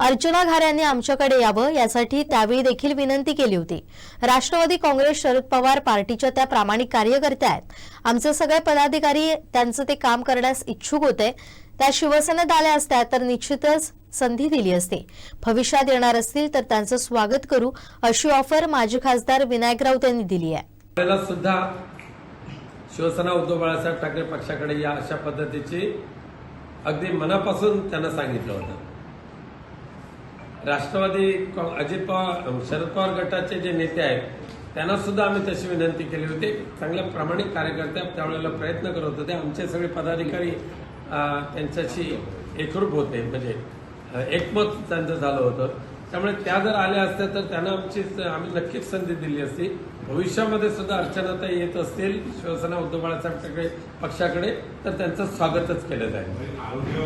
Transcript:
अर्चना घाऱ्यांनी आमच्याकडे यावं यासाठी त्यावेळी देखील विनंती केली होती. राष्ट्रवादी काँग्रेस शरद पवार पार्टीच्या त्या प्रामाणिक कार्यकर्त्या आहेत. आमचे सगळे पदाधिकारी त्यांचं ते काम करण्यास इच्छुक होते. त्या शिवसेनेत आल्या असत्या तर निश्चितच संधी दिली असती. भविष्यात येणार असतील तर त्यांचं स्वागत करू अशी ऑफर माजी खासदार विनायक राऊत यांनी दिली आहे. सुद्धा शिवसेना उद्धव बाळासाहेब ठाकरे पक्षाकडे या अशा पद्धतीची अगदी मनापासून त्यांना सांगितलं होतं. राष्ट्रवादी अजित पवार शरद पवार गटाचे जे नेते आहेत त्यांना सुद्धा आम्ही तशी विनंती केली होती. चांगल्या प्रामाणिक कार्यकर्ते त्यावेळेला प्रयत्न करत होते. आमचे सगळे पदाधिकारी त्यांच्याशी एकरूप होते. म्हणजे एकमत त्यांचं झालं होतं. त्यामुळे त्या जर आल्या असत्या तर त्यांना आमची आम्ही नक्कीच संधी दिली असती. भविष्यामध्ये सुद्धा अर्चनाता येत असतील शिवसेना उद्धव बाळासाहेब ठाकरे पक्षाकडे तर त्यांचं स्वागतच केलं जाईल.